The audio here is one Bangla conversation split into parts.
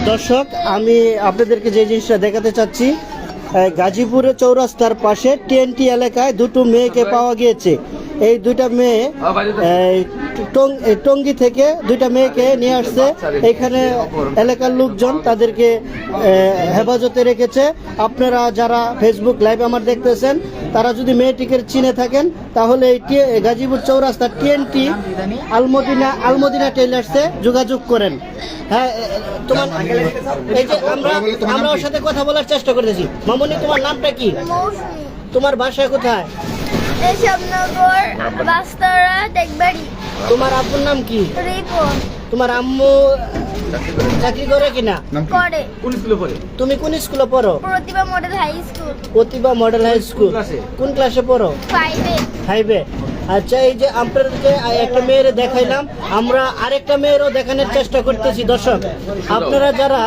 দর্শক আমি আপনাদেরকে যে জিনিসটা দেখাতে চাচ্ছি গাজীপুরের চৌরাস্তার পাশে টিএনটি এলাকায় দুটো মেয়েকে পাওয়া গিয়েছে। এই দুইটা মেয়ে এই, টং- এই টঙ্গী থেকে দুইটা মেয়েকে নিয়ে আসছে। এখানে এলাকার লোকজন তাদেরকে হেফাজতে রেখেছে। আপনারা যারা ফেসবুক লাইভ আমার দেখতেছেন তারা যদি মেয়েটিকে চিনে থাকেন তাহলে এই গাজীপুর চৌরাস্তা টিএনটি আলমদিনা আলমদিনা টেলার্সে যোগাযোগ করেন। হ্যাঁ তোমার এই যে আমরা আমরা ওর সাথে কথা বলার চেষ্টা করতেছি। মামনি তোমার নামটা কি? তোমার বাসা কোথায়? এসবনগর বাস্তারা দেখবাড়ি তোমার আব্বুর নাম কি? রিপন। তোমার আম্মু চাকরি করে কিনা? করে তুমি কোন স্কুলে পড়ো? Pratibha model high school Pratibha model high school কোন ক্লাসে পড়ো? ফাইভে ফাইভে আচ্ছা এই যে আপনাদেরকে একটা মেয়ের দেখাইলাম আমরা আরেকটা মেয়েরও দেখানোর চেষ্টা করতেছি দর্শক। আপনারা যারা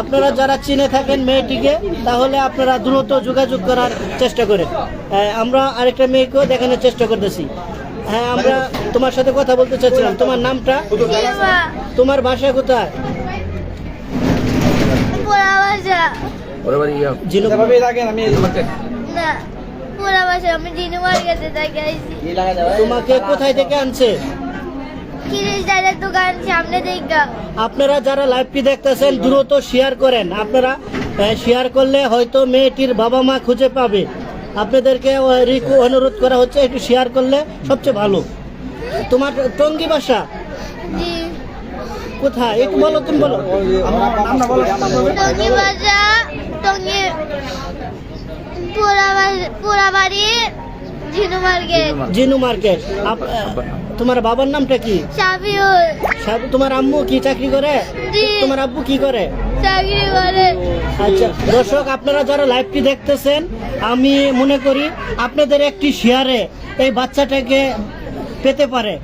আপনারা যারা চিনে থাকেন মেয়েটিকে তাহলে আপনারা দ্রুত যোগাযোগ করার চেষ্টা করেন। আমরা আরেকটা মেয়েকেও দেখানোর চেষ্টা করতেছি। হ্যাঁ আমরা তোমার সাথে কথা বলতে চাচ্ছিলাম। তোমার নামটা? তোমার বাসা কোথায়? পোড়া বাসা আমি জিনুমার কাছে থাকি আইছি তোমাকে কোথায় থেকে আনছে? কিরিশ দাদার দোকান সামনে দেখা আপনারা যারা লাইভটি দেখতেছেন দ্রুত শেয়ার করেন। আপনারা শেয়ার করলে হয়তো মেয়েটির বাবা মা খুঁজে পাবে। আপনাদেরকে রিকু অনুরোধ করা হচ্ছে একটু শেয়ার করলে সবচেয়ে ভালো। তোমার টঙ্গি বাসা কোথায়? একটু বলো তুমি বলো। টঙ্গি বাসা টঙ্গি পোড়া বাসা পোড়া বাড়ি ঝিনু মার্কেট। জিনু মার্কেট। আপ- তোমার বাবার নামটা কি? তোমার আম্মু কি চাকরি করে? তোমার আব্বু কি করে? চাকরি করে। আচ্ছা দর্শক আপনারা যারা লাইভটি দেখতেছেন আমি মনে করি আপনাদের একটি শেয়ারে এই বাচ্চাটাকে পেতে পারে।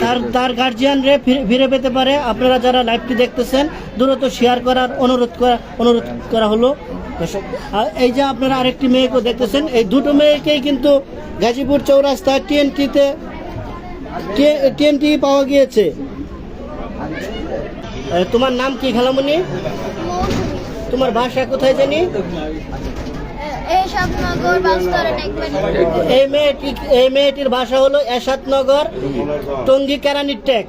তার তার গার্জিয়ানরে ফিরে- ফিরে পেতে পারে। আপনারা যারা লাইভটি দেখতেছেন দ্রুত শেয়ার করার অনুরোধ করা অনুরোধ করা হলো। আর এই যে আপনারা আরেকটি মেয়েকে দেখতেছেন এই দুটো মেয়েকেই কিন্তু গাজীপুর চৌরাস্তা টিএনটিতে টিএনটি পাওয়া গিয়েছে। তোমার নাম কি খালামণি তোমার বাসা কোথায় জানি? এই মেয়েটির ভাষা হলো এসাদনগর টঙ্গী কেরানির টেক